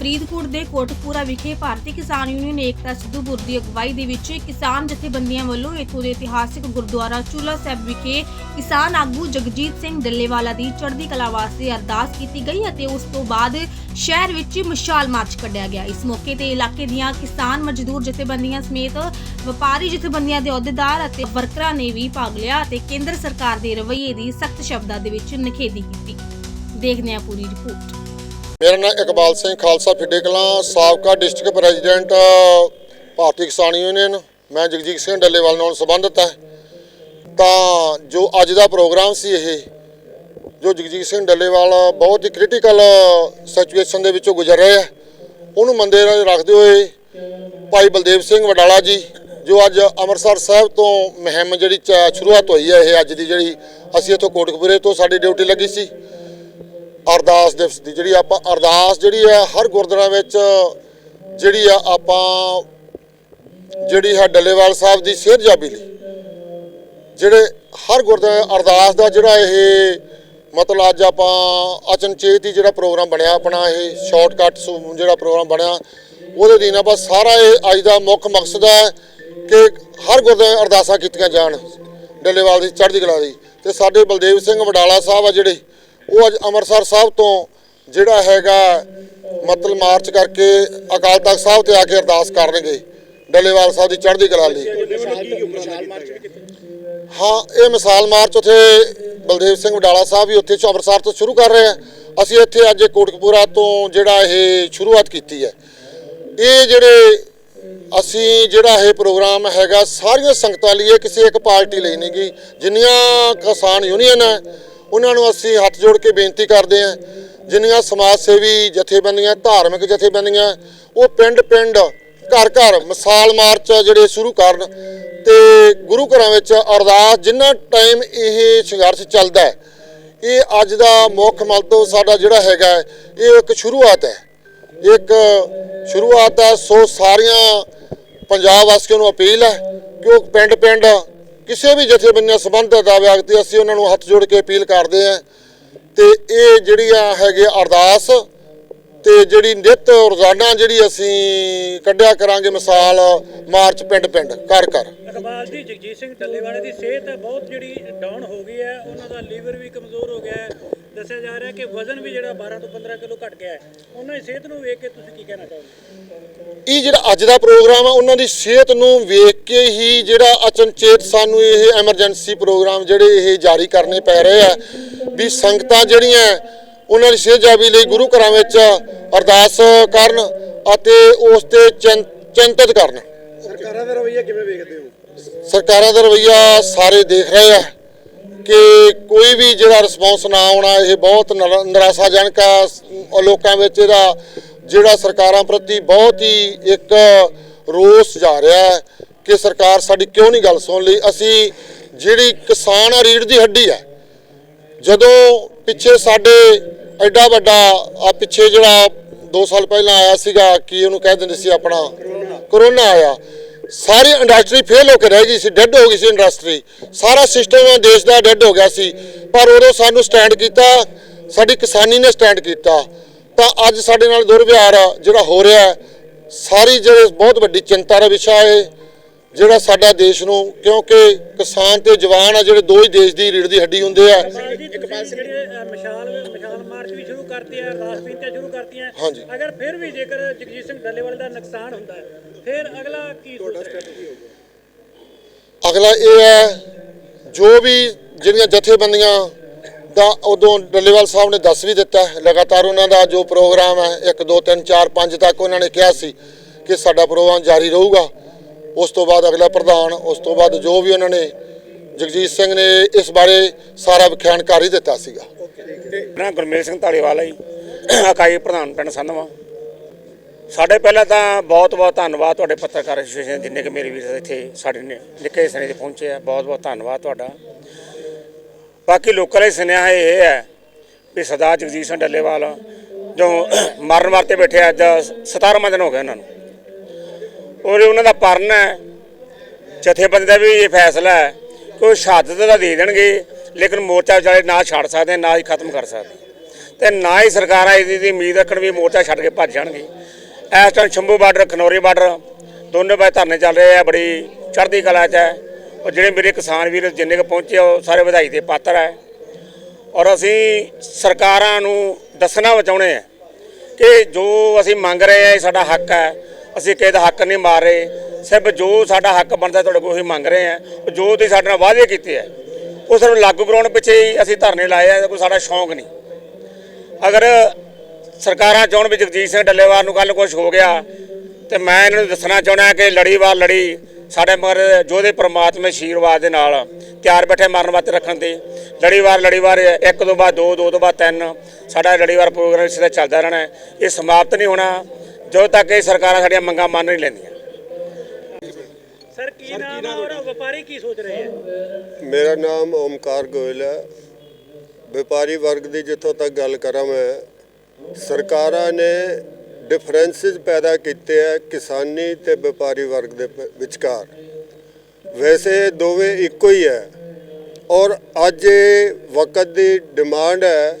ਫਰੀਦਕੋਟ ਦੇ ਕੋਟਪੂਰਾ ਵਿਖੇ ਭਾਰਤੀ ਕਿਸਾਨ ਯੂਨੀਅਨ ਏਕਤਾ ਸਿੱਧੂਪੁਰ ਦੀ ਅਗਵਾਈ ਦੇ ਵਿੱਚ ਕਿਸਾਨ ਜਥੇਬੰਦੀਆਂ ਵੱਲੋਂ ਇੱਥੋਂ ਦੇ ਇਤਿਹਾਸਿਕ ਗੁਰਦੁਆਰਾ ਚੂਲਾ ਸਾਹਿਬ ਵਿਖੇ ਕਿਸਾਨ ਆਗੂ ਜਗਜੀਤ ਸਿੰਘ ਡੱਲੇਵਾਲਾ ਦੀ ਚੜ੍ਹਦੀ ਕਲਾ ਵਾਸਤੇ ਅਰਦਾਸ ਕੀਤੀ ਗਈ ਅਤੇ ਉਸ ਤੋਂ ਬਾਅਦ ਸ਼ਹਿਰ ਵਿੱਚ ਮਸ਼ਾਲ ਮਾਰਚ ਕੱਢਿਆ ਗਿਆ। ਇਸ ਮੌਕੇ ਤੇ ਇਲਾਕੇ ਦੀਆਂ ਕਿਸਾਨ ਮਜ਼ਦੂਰ ਜਥੇਬੰਦੀਆਂ ਸਮੇਤ ਵਪਾਰੀ ਜਥੇਬੰਦੀਆਂ ਦੇ ਅਹੁਦੇਦਾਰ ਅਤੇ ਵਰਕਰਾਂ ਨੇ ਵੀ ਭਾਗ ਲਿਆ ਅਤੇ ਕੇਂਦਰ ਸਰਕਾਰ ਦੇ ਰਵੱਈਏ ਦੀ ਸਖਤ ਸ਼ਬਦਾਂ ਦੇ ਵਿੱਚ ਨਿਖੇਧੀ ਕੀਤੀ। ਦੇਖਦੇ ਹਾਂ ਪੂਰੀ ਰਿਪੋਰਟ। ਮੇਰਾ ਨਾਮ ਇਕਬਾਲ ਸਿੰਘ ਖਾਲਸਾ ਫਿੱਡੇ ਕਲਾਂ, ਸਾਬਕਾ ਡਿਸਟ੍ਰਿਕਟ ਪ੍ਰੈਜ਼ੀਡੈਂਟ, ਭਾਰਤੀ ਕਿਸਾਨ ਯੂਨੀਅਨ, ਮੈਂ ਜਗਜੀਤ ਸਿੰਘ ਡੱਲੇਵਾਲ ਨਾਲ ਸੰਬੰਧਿਤ ਹੈ। ਤਾਂ ਜੋ ਅੱਜ ਦਾ ਪ੍ਰੋਗਰਾਮ ਸੀ ਇਹ, ਜੋ ਜਗਜੀਤ ਸਿੰਘ ਡੱਲੇਵਾਲ ਬਹੁਤ ਹੀ ਕ੍ਰਿਟੀਕਲ ਸਿਚੁਏਸ਼ਨ ਦੇ ਵਿੱਚੋਂ ਗੁਜ਼ਰ ਰਹੇ ਆ, ਉਹਨੂੰ ਮੰਦੇ ਰੱਖਦੇ ਹੋਏ ਭਾਈ ਬਲਦੇਵ ਸਿੰਘ ਵਡਾਲਾ ਜੀ, ਜੋ ਅੱਜ ਅੰਮ੍ਰਿਤਸਰ ਸਾਹਿਬ ਤੋਂ ਮੁਹਿੰਮ ਜਿਹੜੀ ਚ- ਸ਼ੁਰੂਆਤ ਹੋਈ ਹੈ, ਇਹ ਅੱਜ ਦੀ ਜਿਹੜੀ, ਅਸੀਂ ਇੱਥੋਂ ਕੋਟਕਪੂਰੇ ਤੋਂ ਸਾਡੀ ਡਿਊਟੀ ਲੱਗੀ ਸੀ। ਅਰਦਾਸ ਦਿਵਸ ਦੀ, ਜਿਹੜੀ ਆਪਾਂ ਅਰਦਾਸ ਜਿਹੜੀ ਆ ਹਰ ਗੁਰਦੁਆਰਾ ਵਿੱਚ, ਜਿਹੜੀ ਆ ਆਪਾਂ, ਜਿਹੜੀ ਹੈ ਡੱਲੇਵਾਲ ਸਾਹਿਬ ਦੀ ਸਿਹਤਯਾਬੀ ਲਈ ਜਿਹੜੇ ਹਰ ਗੁਰਦੁਆਰੇ ਅਰਦਾਸ ਦਾ ਜਿਹੜਾ ਇਹ ਮਤਲਬ ਅੱਜ ਆਪਾਂ ਅਚਨਚੇਤ ਹੀ ਜਿਹੜਾ ਪ੍ਰੋਗਰਾਮ ਬਣਿਆ, ਆਪਣਾ ਇਹ ਸ਼ਾਰਟਕਟ ਜਿਹੜਾ ਪ੍ਰੋਗਰਾਮ ਬਣਿਆ, ਉਹਦੇ ਦਿਨ ਆਪਾਂ ਸਾਰਾ ਇਹ ਅੱਜ ਦਾ ਮੁੱਖ ਮਕਸਦ ਹੈ ਕਿ ਹਰ ਗੁਰਦੁਆਰੇ ਅਰਦਾਸਾਂ ਕੀਤੀਆਂ ਜਾਣ, ਡੱਲੇਵਾਲ ਦੀ ਚੜ੍ਹਦੀ ਕਲਾ ਦੀ। ਤੇ ਸਾਡੇ ਬਲਦੇਵ ਸਿੰਘ ਵਡਾਲਾ ਸਾਹਿਬ ਆ ਜਿਹੜੇ ਉਹ ਅੱਜ ਅੰਮ੍ਰਿਤਸਰ ਸਾਹਿਬ ਤੋਂ ਜਿਹੜਾ ਹੈਗਾ ਮਤਲਬ ਮਾਰਚ ਕਰਕੇ ਅਕਾਲ ਤਖਤ ਸਾਹਿਬ ਤੇ ਆ ਕੇ ਅਰਦਾਸ ਕਰਨਗੇ। ਡੱਲੇਵਾਲ ਸਾਹਿਬ ਦੀ ਚੜ੍ਹਦੀ ਕਲਾ ਲਈ। ਹਾਂ, ਇਹ ਮਿਸਾਲ ਮਾਰਚ ਉਥੇ ਬਲਦੇਵ ਸਿੰਘ ਵਡਾਲਾ ਸਾਹਿਬ ਵੀ ਉੱਥੇ ਅੰਮ੍ਰਿਤਸਰ ਤੋਂ ਸ਼ੁਰੂ ਕਰ ਰਹੇ ਆ। ਅਸੀਂ ਇੱਥੇ ਅੱਜ ਕੋਟਕਪੂਰਾ ਤੋਂ ਜਿਹੜਾ ਇਹ ਸ਼ੁਰੂਆਤ ਕੀਤੀ ਹੈ। ਇਹ ਜਿਹੜੇ ਅਸੀਂ ਜਿਹੜਾ ਇਹ ਪ੍ਰੋਗਰਾਮ ਹੈਗਾ, ਸਾਰੀਆਂ ਸੰਗਤਾਂ ਲਈ ਇਹ ਕਿਸੇ ਇੱਕ ਪਾਰਟੀ ਲਈ ਨਹੀਂ ਗੀ। ਜਿੰਨੀਆਂ ਕਿਸਾਨ ਯੂਨੀਅਨ ਹੈ ਉਹਨਾਂ ਨੂੰ ਅਸੀਂ ਹੱਥ ਜੋੜ ਕੇ ਬੇਨਤੀ ਕਰਦੇ ਹਾਂ, ਜਿੰਨੀਆਂ ਸਮਾਜ ਸੇਵੀ ਜਥੇਬੰਦੀਆਂ, ਧਾਰਮਿਕ ਜਥੇਬੰਦੀਆਂ, ਉਹ ਪਿੰਡ ਪਿੰਡ ਘਰ ਘਰ ਮਿਸਾਲ ਮਾਰਚ ਜਿਹੜੇ ਸ਼ੁਰੂ ਕਰਨ ਤੇ ਗੁਰੂ ਘਰਾਂ ਵਿੱਚ ਅਰਦਾਸ, ਜਿੰਨਾ ਟਾਈਮ ਇਹ ਸੰਘਰਸ਼ ਚੱਲਦਾ ਹੈ, ਇਹ ਅੱਜ ਦਾ ਮੁੱਖ ਮੰਤਵ ਸਾਡਾ ਜਿਹੜਾ ਹੈਗਾ ਇਹ ਇੱਕ ਸ਼ੁਰੂਆਤ ਹੈ। ਇੱਕ ਸ਼ੁਰੂਆਤ ਹੈ, ਸੋ ਸਾਰੀਆਂ ਪੰਜਾਬ ਵਾਸੀਆਂ ਨੂੰ ਅਪੀਲ ਹੈ ਕਿ ਉਹ ਪਿੰਡ ਪਿੰਡ ਕਿਸੇ ਵੀ ਜਥੇਬੰਦੀ ਸੰਬੰਧਿਤ ਆ ਵਿਅਕਤੀ ਅਸੀਂ ਉਹਨਾਂ ਨੂੰ ਹੱਥ ਜੋੜ ਕੇ ਅਪੀਲ ਕਰਦੇ ਹਾਂ ਤੇ ਇਹ ਜਿਹੜੀ ਆ ਹੈਗੀ ਅਰਦਾਸ ਤੇ ਜਿਹੜੀ ਨਿਤ ਰੋਜ਼ਾਨਾ ਜਿਹੜੀ ਅਸੀਂ ਕੱਢਿਆ ਕਰਾਂਗੇ ਮਿਸਾਲ ਮਾਰਚ ਪਿੰਡ ਪਿੰਡ, ਘਰ ਘਰ। ਇਕਬਾਲ ਜੀ ਜਗਜੀਤ ਸਿੰਘ ਡੱਲੇਵਾਲੇ ਦੀ ਸਿਹਤ ਬਹੁਤ ਜਿਹੜੀ ਡਾਊਨ ਹੋ ਗਈ ਹੈ, ਉਹਨਾਂ ਦਾ ਲੀਵਰ ਵੀ ਕਮਜ਼ੋਰ ਹੋ ਗਿਆ ਹੈ। ਦੱਸਿਆ ਜਾ ਰਿਹਾ ਕਿ ਵਜ਼ਨ ਵੀ ਜਿਹੜਾ 12 ਤੋਂ 15 ਕਿਲੋ ਘਟ ਗਿਆ ਹੈ। ਉਹਨਾਂ ਦੀ ਸਿਹਤ ਨੂੰ ਵੇਖ ਕੇ ਤੁਸੀਂ ਕੀ ਕਹਿਣਾ ਚਾਹੋਗੇ? ਇਹ ਜਿਹੜਾ ਅੱਜ ਦਾ ਪ੍ਰੋਗਰਾਮ ਆ ਉਹਨਾਂ ਦੀ ਸਿਹਤ ਨੂੰ ਵੇਖ ਕੇ ਹੀ ਜਿਹੜਾ ਅਚਨਚੇਤ ਸਾਨੂੰ ਇਹ ਐਮਰਜੈਂਸੀ ਪ੍ਰੋਗਰਾਮ ਜਿਹੜੇ ਇਹ ਜਾਰੀ ਕਰਨੇ ਪੈ ਰਹੇ ਆ ਵੀ ਸੰਗਤਾਂ ਜਿਹੜੀਆਂ ਉਹਨਾਂ ਦੀ ਸਿਹਤਯਾਬੀ ਲਈ ਗੁਰੂ ਘਰਾਂ ਵਿੱਚ ਅਰਦਾਸ ਕਰਨ ਅਤੇ ਉਸ ਤੇ ਚਿੰਤਤ ਕਰਨ। ਸਰਕਾਰਾਂ ਦਾ ਰਵੱਈਆ ਕਿਵੇਂ ਵੇਖਦੇ ਹੋ? ਸਰਕਾਰਾਂ ਦਾ ਰਵਈਆ ਸਾਰੇ ਦੇਖ ਰਹੇ ਆ। ਕਿ ਕੋਈ ਵੀ ਜਿਹੜਾ ਰਿਸਪੌਂਸ ਨਾ ਆਉਣਾ, ਇਹ ਬਹੁਤ ਨਰਾ- ਨਿਰਾਸ਼ਾਜਨਕ ਆ। ਲੋਕਾਂ ਵਿੱਚ ਇਹਦਾ ਜਿਹੜਾ ਸਰਕਾਰਾਂ ਪ੍ਰਤੀ ਬਹੁਤ ਹੀ ਇੱਕ ਰੋਸ ਜਾ ਰਿਹਾ ਹੈ ਕਿ ਸਰਕਾਰ ਸਾਡੀ ਕਿਉਂ ਨਹੀਂ ਗੱਲ ਸੁਣ ਲਈ। ਅਸੀਂ ਜਿਹੜੀ ਕਿਸਾਨ ਆ ਰੀੜ ਦੀ ਹੱਡੀ ਹੈ ਜਦੋਂ ਪਿੱਛੇ ਸਾਡੇ ਐਡਾ ਵੱਡਾ, ਆ ਪਿੱਛੇ ਜਿਹੜਾ 2 ਸਾਲ ਪਹਿਲਾਂ ਆਇਆ ਸੀਗਾ, ਕਿ ਉਹਨੂੰ ਕਹਿ ਦਿੰਦੇ ਸੀ ਆਪਣਾ, ਕਰੋਨਾ ਆਇਆ। ਸਾਰੀ ਇੰਡਸਟਰੀ ਫੇਲ ਹੋ ਕੇ ਰਹਿ ਗਈ ਸੀ ਡੈੱਡ ਹੋ ਗਈ ਸੀ ਇੰਡਸਟਰੀ ਸਾਰਾ ਸਿਸਟਮ ਦੇਸ਼ ਦਾ ਡੈੱਡ ਹੋ ਗਿਆ ਸੀ। ਪਰ ਉਦੋਂ ਸਾਨੂੰ ਸਟੈਂਡ ਕੀਤਾ, ਸਾਡੀ ਕਿਸਾਨੀ ਨੇ ਸਟੈਂਡ ਕੀਤਾ। ਤਾਂ ਅੱਜ ਸਾਡੇ ਨਾਲ ਦੁਰਵਿਹਾਰ ਜਿਹੜਾ ਹੋ ਰਿਹਾ। ਸਾਰੀ ਜਿਹੜੇ ਬਹੁਤ ਵੱਡੀ ਚਿੰਤਾ ਦਾ ਵਿਸ਼ਾ ਹੈ ਜਿਹੜਾ ਸਾਡਾ ਦੇਸ਼ ਨੂੰ ਕਿਉਂਕਿ ਕਿਸਾਨ ਤੇ ਜਵਾਨ ਆ ਜਿਹੜੇ ਦੋ ਹੀ ਦੇਸ਼ ਦੀ ਰੀੜ ਦੀ ਹੱਡੀ ਹੁੰਦੇ ਆ ਇਕਬਾਲ ਜੀ ਤੁਸੀਂ ਜਿਹੜੇ ਅ, ਮਸ਼ਾਲ ਮਸ਼ਾਲ ਮਾਰਚ ਵੀ ਸ਼ੁਰੂ ਕਰਤੀ ਹੈ ਅਰਦਾਸ ਬੇਨਤੀਆਂ ਸ਼ੁਰੂ ਕਰਤੀਆਂ ਹਾਂਜੀ। ਅਗਰ ਫਿਰ ਵੀ ਜੇਕਰ ਜਗਜੀਤ ਸਿੰਘ ਡੱਲੇਵਾਲੇ ਦਾ ਨੁਕਸਾਨ ਹੁੰਦਾ ਹੈ ਫਿਰ ਅਗਲਾ ਕੀ ਸੋਚਦਾ ਅਗਲਾ ਇਹ ਹੈ ਜੋ ਵੀ ਜਿਹੜੀਆਂ ਜਥੇਬੰਦੀਆਂ ਦਾ ਉਦੋਂ ਡੱਲੇਵਾਲ ਸਾਹਿਬ ਨੇ ਦੱਸ ਵੀ ਦਿੱਤਾ। ਲਗਾਤਾਰ ਉਹਨਾਂ ਦਾ ਜੋ ਪ੍ਰੋਗਰਾਮ ਹੈ 1 2 3 4 5 ਤੱਕ ਉਹਨਾਂ ਨੇ ਕਿਹਾ ਸੀ ਕਿ ਸਾਡਾ ਪ੍ਰੋਗਰਾਮ ਜਾਰੀ ਰਹੂਗਾ ਉਸ ਤੋਂ ਬਾਅਦ ਅਗਲਾ ਪ੍ਰਧਾਨ, ਉਸ ਤੋਂ ਬਾਅਦ ਜੋ ਵੀ ਉਹਨਾਂ ਨੇ ਜਗਜੀਤ ਸਿੰਘ ਨੇ ਇਸ ਬਾਰੇ ਸਾਰਾ ਵਿਖਿਆਨ ਕਰ ਹੀ ਦਿੱਤਾ ਸੀਗਾ। ਮੈਂ ਗੁਰਮੇਲ ਸਿੰਘ ਢਾਲੀਵਾਲਾ ਜੀ ਇਕਾਈ ਪ੍ਰਧਾਨ ਪਿੰਡ ਸੰਧਵਾ। ਸਾਡੇ ਪਹਿਲਾਂ ਤਾਂ ਬਹੁਤ ਬਹੁਤ ਧੰਨਵਾਦ ਤੁਹਾਡੇ ਪੱਤਰਕਾਰ ਐਸੋਸੀਏਸ਼ਨ ਜਿੰਨੇ ਕਿ ਮੇਰੇ ਵੀਰ ਇੱਥੇ ਸਾਡੇ ਨੇ ਨਿੱਕੇ ਸਨੇ 'ਤੇ ਪਹੁੰਚੇ ਆ, ਬਹੁਤ ਬਹੁਤ ਧੰਨਵਾਦ ਤੁਹਾਡਾ। ਬਾਕੀ ਲੋਕਾਂ ਲਈ ਸੁਨੇਹਾ ਇਹ ਹੈ ਵੀ ਸਰਦਾਰ ਜਗਜੀਤ ਸਿੰਘ ਡੱਲੇਵਾਲ ਜੋ ਮਰਨ ਵਾਸਤੇ ਬੈਠੇ ਅੱਜ 17ਵਾਂ ਦਿਨ ਹੋ ਗਿਆ ਉਹਨਾਂ ਨੂੰ। ਔਰ ਉਹਨਾਂ ਦਾ ਪਰਨ ਹੈ। ਜਥੇਬੰਦੀ ਦਾ ਵੀ ਇਹ ਫੈਸਲਾ ਹੈ ਕਿ ਉਹ ਸ਼ਹਾਦਤ ਦਾ ਦੇ ਦੇਣਗੇ ਲੇਕਿਨ ਮੋਰਚਾ ਵਿਚਾਲੇ ਨਾ ਛੱਡ ਸਕਦੇ ਨਾ ਹੀ ਖਤਮ ਕਰ ਸਕਦੇ। ਤੇ ਨਾ ਹੀ ਸਰਕਾਰਾਂ ਇਹਦੀ ਦੀ ਉਮੀਦ ਰੱਖਣ ਵੀ ਮੋਰਚਾ ਛੱਡ ਕੇ ਭੱਜ ਜਾਣਗੇ। ਇਸ time Shambhu border Khanauri border ਦੋਨੇ ਪਾਸੇ ਧਰਨੇ ਚੱਲ ਰਹੇ ਆ ਬੜੀ ਚੜ੍ਹਦੀ ਕਲਾ 'ਚ ਹੈ। ਔਰ ਜਿਹੜੇ ਮੇਰੇ ਕਿਸਾਨ ਵੀਰ ਜਿੰਨੇ ਕੁ ਪਹੁੰਚੇ ਆ, ਉਹ ਸਾਰੇ ਵਧਾਈ ਦੇ ਪਾਤਰ ਹੈ ਔਰ ਅਸੀਂ ਸਰਕਾਰਾਂ ਨੂੰ ਦੱਸਣਾ ਬਚਾਉਣੇ ਆ ਕਿ ਜੋ ਅਸੀਂ ਮੰਗ ਰਹੇ ਆ ਇਹ ਸਾਡਾ ਹੱਕ ਹੈ। ਅਸੀਂ ਕਿਸੇ ਦਾ ਹੱਕ ਨਹੀਂ ਮਾਰ। ਰਹੇ ਸਿਰਫ ਜੋ ਸਾਡਾ ਹੱਕ ਬਣਦਾ ਤੁਹਾਡੇ ਕੋਲ, ਅਸੀਂ ਮੰਗ ਰਹੇ ਆ ਜੋ ਤੁਸੀਂ ਸਾਡੇ ਨਾਲ ਵਾਅਦੇ ਕੀਤੇ ਆ, ਉਹ ਸਾਨੂੰ ਲਾਗੂ ਕਰਾਉਣ ਪਿੱਛੇ ਹੀ ਅਸੀਂ ਧਰਨੇ ਲਾਏ ਆ ਕੋਈ ਸਾਡਾ ਸ਼ੌਂਕ ਨਹੀਂ। ਅਗਰ ਸਰਕਾਰਾਂ ਚਾਹੁਣ ਵੀ ਜਗਜੀਤ ਸਿੰਘ ਡੱਲੇਵਾਲ ਨੂੰ ਕੱਲ ਕੁਝ ਹੋ ਗਿਆ, ਤੇ ਮੈਂ ਇਹਨਾਂ ਨੂੰ ਦੱਸਣਾ ਚਾਹੁੰਦਾ ਕਿ ਲੜੀਵਾਰ ਲੜੀ ਸਾਡੇ ਮਗਰ ਜੋਦੇ ਪ੍ਰਮਾਤਮਾ ਆਸ਼ੀਰਵਾਦ ਦੇ ਨਾਲ ਤਿਆਰ ਬੈਠੇ ਮਰਨ ਵਾਸਤੇ ਰੱਖਣ ਤੇ ਲੜੀਵਾਰ ਲੜੀਵਾਰ ਇੱਕ ਤੋਂ ਬਾਅਦ ਦੋ ਦੋ ਤੋਂ ਬਾਅਦ ਤਿੰਨ, ਸਾਡਾ ਲੜੀਵਾਰ ਪ੍ਰੋਗਰਾਮ ਇਸੇ ਦਾ ਚੱਲਦਾ ਰਹਿਣਾ। ਇਹ ਸਮਾਪਤ ਨਹੀਂ ਹੋਣਾ। ਜਦੋਂ ਤੱਕ ਇਹ ਸਰਕਾਰਾਂ ਸਾਡੀਆਂ ਮੰਗਾਂ ਮੰਨ ਨਹੀਂ ਲੈਂਦੀਆਂ। ਸਰ ਕੀ ਨਾਮ ਹੈ ਔਰ ਵਪਾਰੀ ਕੀ ਸੋਚ ਰਹੇ ਹੈ ਮੇਰਾ ਨਾਮ ਓਮਕਾਰ ਗੋਇਲ ਹੈ। ਵਪਾਰੀ ਵਰਗ ਦੀ ਜਿੱਥੋਂ ਤੱਕ ਗੱਲ ਕਰਾਂ ਮੈਂ ਸਰਕਾਰਾਂ ਨੇ ਡਿਫਰੈਂਸਿਸ ਪੈਦਾ ਕੀਤੇ ਹੈ ਕਿਸਾਨੀ ਤੇ ਵਪਾਰੀ ਵਰਗ ਦੇ ਵਿਚਕਾਰ। ਵੈਸੇ ਦੋਵੇਂ ਇੱਕੋ ਹੀ ਹੈ। ਔਰ ਅੱਜ ਵਕਤ ਦੀ ਡਿਮਾਂਡ ਹੈ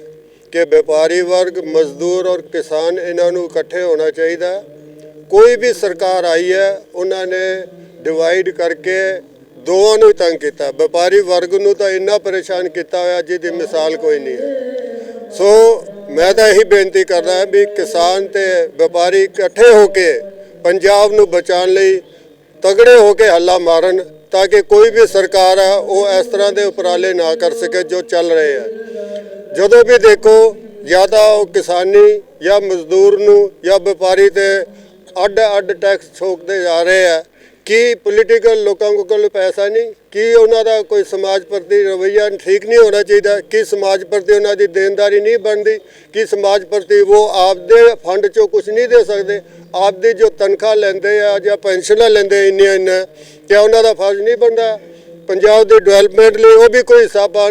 ਕਿ ਵਪਾਰੀ ਵਰਗ, ਮਜ਼ਦੂਰ ਔਰ ਕਿਸਾਨ ਇਹਨਾਂ ਨੂੰ ਇਕੱਠੇ ਹੋਣਾ ਚਾਹੀਦਾ। ਕੋਈ ਵੀ ਸਰਕਾਰ ਆਈ ਹੈ, ਉਹਨਾਂ ਨੇ ਡਿਵਾਈਡ ਕਰਕੇ ਦੋਵਾਂ ਨੂੰ ਤੰਗ ਕੀਤਾ। ਵਪਾਰੀ ਵਰਗ ਨੂੰ ਤਾਂ ਇੰਨਾ ਪਰੇਸ਼ਾਨ ਕੀਤਾ ਹੋਇਆ ਜਿਹਦੀ ਮਿਸਾਲ ਕੋਈ ਨਹੀਂ ਹੈ। ਸੋ ਮੈਂ ਤਾਂ ਇਹੀ ਬੇਨਤੀ ਕਰਦਾ ਵੀ ਕਿਸਾਨ ਤੇ ਵਪਾਰੀ ਇਕੱਠੇ ਹੋ ਕੇ ਪੰਜਾਬ ਨੂੰ ਬਚਾਉਣ ਲਈ ਤਗੜੇ ਹੋ ਕੇ ਹੱਲਾ ਮਾਰਨ ਤਾਂ ਕਿ ਕੋਈ ਵੀ ਸਰਕਾਰ ਹੈ ਉਹ ਇਸ ਤਰ੍ਹਾਂ ਦੇ ਉਪਰਾਲੇ ਨਾ ਕਰ ਸਕੇ ਜੋ ਚੱਲ ਰਹੇ ਆ। ਜਦੋਂ ਵੀ ਦੇਖੋ, ਜਾਂ ਤਾਂ ਉਹ ਕਿਸਾਨੀ ਜਾਂ ਮਜ਼ਦੂਰ ਨੂੰ ਜਾਂ ਵਪਾਰੀ ਤੇ ਅੱਡ ਅੱਡ ਟੈਕਸ ਠੋਕਦੇ ਜਾ ਰਹੇ ਆ ਕੀ ਪੋਲੀਟੀਕਲ ਲੋਕਾਂ ਕੋਲ ਪੈਸਾ ਨਹੀਂ? ਕੀ ਉਹਨਾਂ ਦਾ ਕੋਈ ਸਮਾਜ ਪ੍ਰਤੀ ਰਵੱਈਆ ਠੀਕ ਨਹੀਂ ਹੋਣਾ ਚਾਹੀਦਾ? ਕੀ ਸਮਾਜ ਪ੍ਰਤੀ ਉਹਨਾਂ ਦੀ ਦੇਣਦਾਰੀ ਨਹੀਂ ਬਣਦੀ? ਕੀ ਸਮਾਜ ਪ੍ਰਤੀ ਉਹ ਆਪਦੇ ਫੰਡ ਚੋਂ ਕੁਝ ਨਹੀਂ ਦੇ ਸਕਦੇ? ਆਪਦੀ ਜੋ ਤਨਖਾਹ ਲੈਂਦੇ ਆ ਜਾਂ ਪੈਨਸ਼ਨਾਂ ਲੈਂਦੇ ਇੰਨੀਆਂ ਇੰਨਾ ਕਿ ਉਹਨਾਂ ਦਾ ਫਰਜ਼ ਨਹੀਂ ਬਣਦਾ? ਪੰਜਾਬ ਦੇ ਡਿਵੈਲਪਮੈਂਟ ਲਈ ਉਹ ਵੀ ਕੋਈ ਹਿੱਸਾ ਪਾ